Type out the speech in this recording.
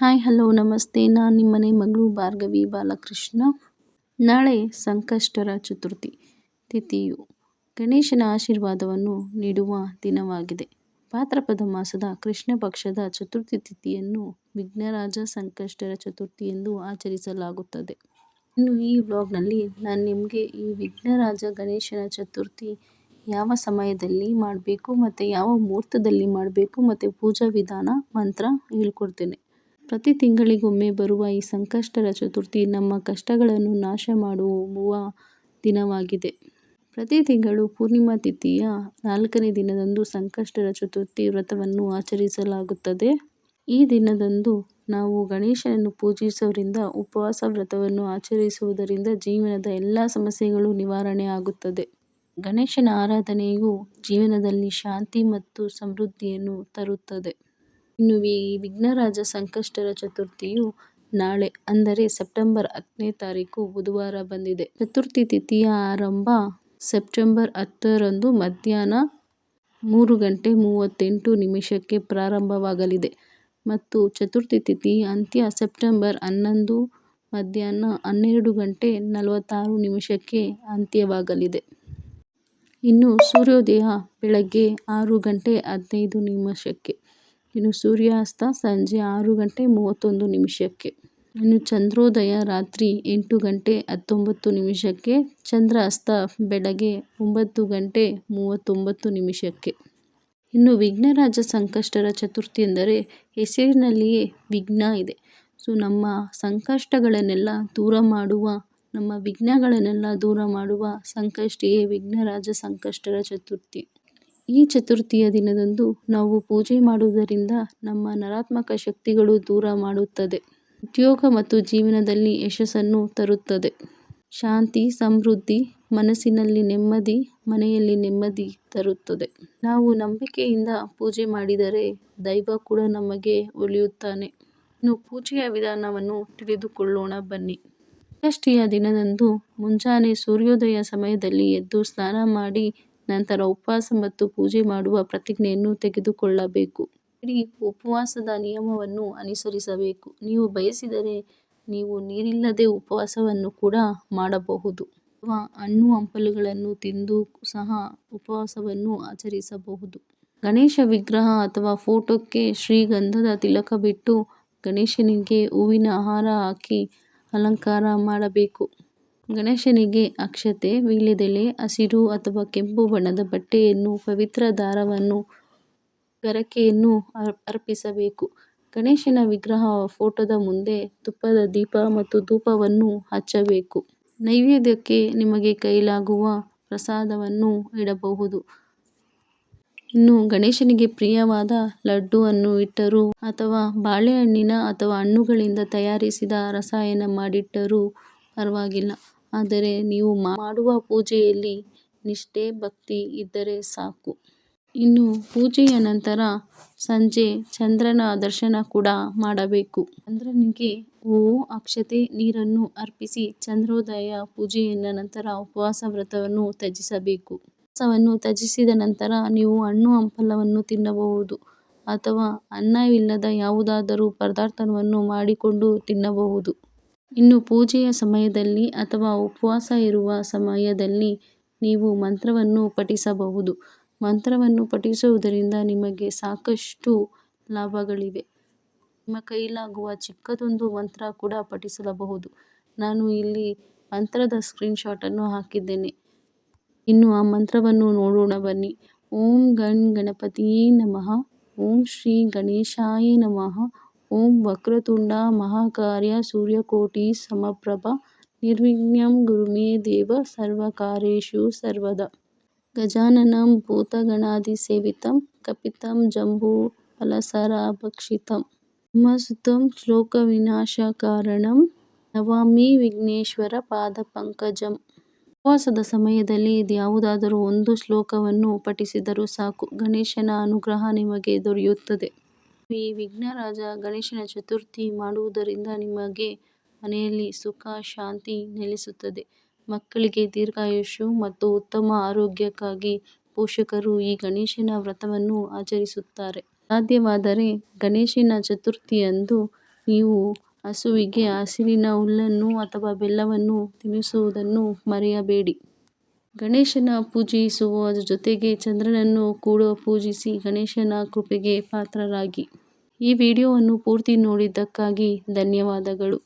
Hi hello ನಮಸ್ತೆ. ನಾನು ನಿಮ್ಮನೆ ಮಗಳು ಭಾರ್ಗವಿ ಬಾಲಕೃಷ್ಣ. ನಾಳೆ ಸಂಕಷ್ಟರ ಚತುರ್ಥಿ, ತಿಥಿಯು. ಗಣೇಶನ ಆಶೀರ್ವಾದವನ್ನು ನೀಡುವ ದಿನವಾಗಿದೆ. ಭಾದ್ರಪದ ಮಾಸದ ಕೃಷ್ಣ ಪಕ್ಷದ ಚತುರ್ಥಿ ತಿಥಿಯನ್ನು ವಿಘ್ನರಾಜ ಸಂಕಷ್ಟರ ಚತುರ್ಥಿ ಎಂದು ಆಚರಿಸಲಾಗುತ್ತದೆ. ಇನ್ನು ಈ ವ್ಲಾಗ್ನಲ್ಲಿ ನಾನು ನಿಮಗೆ ಈ ವಿಘ್ನರಾಜ ಗಣೇಶನ ಚತುರ್ಥಿ ಯಾವ ಸಮಯದಲ್ಲಿ ಮಾಡಬೇಕು ಮತ್ತು ಯಾವ ಮುಹೂರ್ತದಲ್ಲಿ ಮಾಡಬೇಕು ಮತ್ತು ಪೂಜಾ ವಿಧಾನ, ಮಂತ್ರ ಹೇಳ್ಕೊಡ್ತೇನೆ. ಪ್ರತಿ ತಿಂಗಳಿಗೊಮ್ಮೆ ಬರುವ ಈ ಸಂಕಷ್ಟರ ಚತುರ್ಥಿ ನಮ್ಮ ಕಷ್ಟಗಳನ್ನು ನಾಶ ಮಾಡುವ ದಿನವಾಗಿದೆ. ಪ್ರತಿ ತಿಂಗಳು ಪೂರ್ಣಿಮಾ ತಿಥಿಯ ನಾಲ್ಕನೇ ದಿನದಂದು ಸಂಕಷ್ಟರ ಚತುರ್ಥಿ ವ್ರತವನ್ನು ಆಚರಿಸಲಾಗುತ್ತದೆ. ಈ ದಿನದಂದು ನಾವು ಗಣೇಶನನ್ನು ಪೂಜಿಸುವುದರಿಂದ ಉಪವಾಸ ವ್ರತವನ್ನು ಆಚರಿಸುವುದರಿಂದ ಜೀವನದ ಎಲ್ಲ ಸಮಸ್ಯೆಗಳು ನಿವಾರಣೆ ಆಗುತ್ತದೆ. ಗಣೇಶನ ಆರಾಧನೆಯು ಜೀವನದಲ್ಲಿ ಶಾಂತಿ ಮತ್ತು ಸಮೃದ್ಧಿಯನ್ನು ತರುತ್ತದೆ. ಇನ್ನು ವಿಘ್ನರಾಜ ಸಂಕಷ್ಟರ ಚತುರ್ಥಿಯು ನಾಳೆ, ಅಂದರೆ ಸೆಪ್ಟೆಂಬರ್ ಹತ್ತನೇ ತಾರೀಕು ಬುಧವಾರ ಬಂದಿದೆ. ಚತುರ್ಥಿ ತಿಥಿಯ ಆರಂಭ ಸೆಪ್ಟೆಂಬರ್ ಹತ್ತರಂದು ಮಧ್ಯಾಹ್ನ ಮೂರು ಗಂಟೆ ಮೂವತ್ತೆಂಟು ನಿಮಿಷಕ್ಕೆ ಪ್ರಾರಂಭವಾಗಲಿದೆ. ಮತ್ತು ಚತುರ್ಥಿ ತಿಥಿ ಅಂತ್ಯ ಸೆಪ್ಟೆಂಬರ್ ಹನ್ನೊಂದು ಮಧ್ಯಾಹ್ನ ಹನ್ನೆರಡು ಗಂಟೆ ನಲವತ್ತಾರು ನಿಮಿಷಕ್ಕೆ ಅಂತ್ಯವಾಗಲಿದೆ. ಇನ್ನು ಸೂರ್ಯೋದಯ ಬೆಳಗ್ಗೆ ಆರು ಗಂಟೆ ಹದಿನೈದು ನಿಮಿಷಕ್ಕೆ ಇನ್ನು ಸೂರ್ಯಾಸ್ತ ಸಂಜೆ ಆರು ಗಂಟೆ ಮೂವತ್ತೊಂದು ನಿಮಿಷಕ್ಕೆ. ಇನ್ನು ಚಂದ್ರೋದಯ ರಾತ್ರಿ ಎಂಟು ಗಂಟೆ ಹತ್ತೊಂಬತ್ತು ನಿಮಿಷಕ್ಕೆ. ಚಂದ್ರ ಅಸ್ತ ಬೆಳಗ್ಗೆ ಒಂಬತ್ತು ಗಂಟೆ ಮೂವತ್ತೊಂಬತ್ತು ನಿಮಿಷಕ್ಕೆ. ಇನ್ನು ವಿಘ್ನರಾಜ ಸಂಕಷ್ಟರ ಚತುರ್ಥಿ ಎಂದರೆ ಹೆಸರಿನಲ್ಲಿಯೇ ವಿಘ್ನ ಇದೆ. ಸೊ, ನಮ್ಮ ಸಂಕಷ್ಟಗಳನ್ನೆಲ್ಲ ದೂರ ಮಾಡುವ, ನಮ್ಮ ವಿಘ್ನಗಳನ್ನೆಲ್ಲ ದೂರ ಮಾಡುವ ಸಂಕಷ್ಟಿಯೇ ವಿಘ್ನರಾಜ ಸಂಕಷ್ಟರ ಚತುರ್ಥಿ. ಈ ಚತುರ್ಥಿಯ ದಿನದಂದು ನಾವು ಪೂಜೆ ಮಾಡುವುದರಿಂದ ನಮ್ಮ ನರಾತ್ಮಕ ಶಕ್ತಿಗಳು ದೂರ ಮಾಡುತ್ತದೆ. ಉದ್ಯೋಗ ಮತ್ತು ಜೀವನದಲ್ಲಿ ಯಶಸ್ಸನ್ನು ತರುತ್ತದೆ. ಶಾಂತಿ, ಸಮೃದ್ಧಿ, ಮನಸ್ಸಿನಲ್ಲಿ ನೆಮ್ಮದಿ, ಮನೆಯಲ್ಲಿ ನೆಮ್ಮದಿ ತರುತ್ತದೆ. ನಾವು ನಂಬಿಕೆಯಿಂದ ಪೂಜೆ ಮಾಡಿದರೆ ದೈವ ಕೂಡ ನಮಗೆ ಒಲಿಯುತ್ತಾನೆ. ಇನ್ನು ಪೂಜೆಯ ವಿಧಾನವನ್ನು ತಿಳಿದುಕೊಳ್ಳೋಣ ಬನ್ನಿ. ಸಂಕಷ್ಟಿಯ ದಿನದಂದು ಮುಂಜಾನೆ ಸೂರ್ಯೋದಯ ಸಮಯದಲ್ಲಿ ಎದ್ದು ಸ್ನಾನ ಮಾಡಿ ನಂತರ ಉಪವಾಸ ಮತ್ತು ಪೂಜೆ ಮಾಡುವ ಪ್ರತಿಜ್ಞೆಯನ್ನು ತೆಗೆದುಕೊಳ್ಳಬೇಕು. ಇಡೀ ಉಪವಾಸದ ನಿಯಮವನ್ನು ಅನುಸರಿಸಬೇಕು. ನೀವು ಬಯಸಿದರೆ ನೀವು ನೀರಿಲ್ಲದೆ ಉಪವಾಸವನ್ನು ಕೂಡ ಮಾಡಬಹುದು. ಅಥವಾ ಹಣ್ಣು ಹಂಪಲುಗಳನ್ನು ತಿಂದು ಸಹ ಉಪವಾಸವನ್ನು ಆಚರಿಸಬಹುದು. ಗಣೇಶ ವಿಗ್ರಹ ಅಥವಾ ಫೋಟೋಕ್ಕೆ ಶ್ರೀಗಂಧದ ತಿಲಕ ಬಿಟ್ಟು ಗಣೇಶನಿಗೆ ಹೂವಿನ ಆಹಾರ ಹಾಕಿ ಅಲಂಕಾರ ಮಾಡಬೇಕು. ಗಣೇಶನಿಗೆ ಅಕ್ಷತೆ ವೀಳ್ಯದೆಲೆ, ಹಸಿರು ಅಥವಾ ಕೆಂಪು ಬಣ್ಣದ ಬಟ್ಟೆಯನ್ನು, ಪವಿತ್ರ ದಾರವನ್ನು, ಗರಕೆಯನ್ನು ಅರ್ಪಿಸಬೇಕು. ಗಣೇಶನ ವಿಗ್ರಹ ಫೋಟೋದ ಮುಂದೆ ತುಪ್ಪದ ದೀಪ ಮತ್ತು ಧೂಪವನ್ನು ಹಚ್ಚಬೇಕು. ನೈವೇದ್ಯಕ್ಕೆ ನಿಮಗೆ ಕೈಲಾಗುವ ಪ್ರಸಾದವನ್ನು ಇಡಬಹುದು. ಇನ್ನು ಗಣೇಶನಿಗೆ ಪ್ರಿಯವಾದ ಲಡ್ಡುವನ್ನು ಇಟ್ಟರೂ ಅಥವಾ ಬಾಳೆಹಣ್ಣಿನ ಅಥವಾ ಹಣ್ಣುಗಳಿಂದ ತಯಾರಿಸಿದ ರಸಾಯನ ಮಾಡಿಟ್ಟರೂ ಪರವಾಗಿಲ್ಲ. ಆದರೆ ನೀವು ಮಾಡುವ ಪೂಜೆಯಲ್ಲಿ ನಿಷ್ಠೆ, ಭಕ್ತಿ ಇದ್ದರೆ ಸಾಕು. ಇನ್ನು ಪೂಜೆಯ ನಂತರ ಸಂಜೆ ಚಂದ್ರನ ದರ್ಶನ ಕೂಡ ಮಾಡಬೇಕು. ಚಂದ್ರನಿಗೆ ಹೂವು ಅಕ್ಷತೆ ನೀರನ್ನು ಅರ್ಪಿಸಿ ಚಂದ್ರೋದಯ ಪೂಜೆಯ ನಂತರ ಉಪವಾಸ ವ್ರತವನ್ನು ತ್ಯಜಿಸಬೇಕು. ಉಪವಾಸವನ್ನು ತ್ಯಜಿಸಿದ ನಂತರ ನೀವು ಹಣ್ಣು ಹಂಪಲವನ್ನು ತಿನ್ನಬಹುದು ಅಥವಾ ಅನ್ನವಿಲ್ಲದ ಯಾವುದಾದರೂ ಪದಾರ್ಥವನ್ನು ಮಾಡಿಕೊಂಡು ತಿನ್ನಬಹುದು. ಇನ್ನು ಪೂಜೆಯ ಸಮಯದಲ್ಲಿ ಅಥವಾ ಉಪವಾಸ ಇರುವ ಸಮಯದಲ್ಲಿ ನೀವು ಮಂತ್ರವನ್ನು ಪಠಿಸಬಹುದು. ಮಂತ್ರವನ್ನು ಪಠಿಸುವುದರಿಂದ ನಿಮಗೆ ಸಾಕಷ್ಟು ಲಾಭಗಳಿವೆ. ನಿಮ್ಮ ಕೈಲಾಗುವ ಚಿಕ್ಕದೊಂದು ಮಂತ್ರ ಕೂಡ ಪಠಿಸಲಬಹುದು ನಾನು ಇಲ್ಲಿ ಮಂತ್ರದ ಸ್ಕ್ರೀನ್ಶಾಟನ್ನು ಹಾಕಿದ್ದೇನೆ. ಇನ್ನು ಆ ಮಂತ್ರವನ್ನು ನೋಡೋಣ ಬನ್ನಿ. ಓಂ ಗಣ್ ಗಣಪತಿಯೇ ನಮಃ. ಓಂ ಶ್ರೀ ಗಣೇಶಾಯ ನಮಃ. ಓಂ ವಕ್ರತುಂಡ ಮಹಾಕಾರ್ಯ ಸೂರ್ಯಕೋಟಿ ಸಮಪ್ರಭ ನಿರ್ವಿಘ್ನಂ ಗುರುಮೇ ದೇವ ಸರ್ವಕಾರ್ಯೇಷು ಸರ್ವದಾ. ಗಜಾನನಂ ಭೂತಗಣಾಧಿಸೇವಿತಂ ಕಪಿತಂ ಶ್ಲೋಕ ಉಮಾಸುತಂ ಶ್ಲೋಕವಿನಾಶಕಾರಣಂ ನವಾಮಿ ವಿಘ್ನೇಶ್ವರ ಪಾದಪಂಕಜಂ. ಉಪವಾಸದ ಸಮಯದಲ್ಲಿ ಯಾವುದಾದರೂ ಒಂದು ಶ್ಲೋಕವನ್ನು ಪಠಿಸಿದರೂ ಸಾಕು. ಗಣೇಶನ ಅನುಗ್ರಹ ನಿಮಗೆ ದೊರೆಯುತ್ತದೆ. ಈ ವಿಘ್ನರಾಜ ಗಣೇಶನ ಚತುರ್ಥಿ ಮಾಡುವುದರಿಂದ ನಿಮಗೆ ಮನೆಯಲ್ಲಿ ಸುಖ, ಶಾಂತಿ ನೆಲೆಸುತ್ತದೆ ಮಕ್ಕಳಿಗೆ ದೀರ್ಘಾಯುಷ್ಯ ಮತ್ತು ಉತ್ತಮ ಆರೋಗ್ಯಕ್ಕಾಗಿ ಪೋಷಕರು ಈ ಗಣೇಶನ ವ್ರತವನ್ನು ಆಚರಿಸುತ್ತಾರೆ ಸಾಧ್ಯವಾದರೆ ಗಣೇಶನ ಚತುರ್ಥಿಯಂದು ನೀವು ಹಸುವಿಗೆ ಹಸಿರಿನ ಹುಲ್ಲನ್ನು ಅಥವಾ ಬೆಲ್ಲವನ್ನು ತಿನ್ನಿಸುವುದನ್ನು ಮರೆಯಬೇಡಿ. ಗಣೇಶನ ಪೂಜಿಸುವ ಜೊತೆಗೆ ಚಂದ್ರನನ್ನು ಕೂಡ ಪೂಜಿಸಿ ಗಣೇಶನ ಕೃಪೆಗೆ ಪಾತ್ರರಾಗಿ. ಈ ವಿಡಿಯೋವನ್ನು ಪೂರ್ತಿ ನೋಡಿದ್ದಕ್ಕಾಗಿ ಧನ್ಯವಾದಗಳು.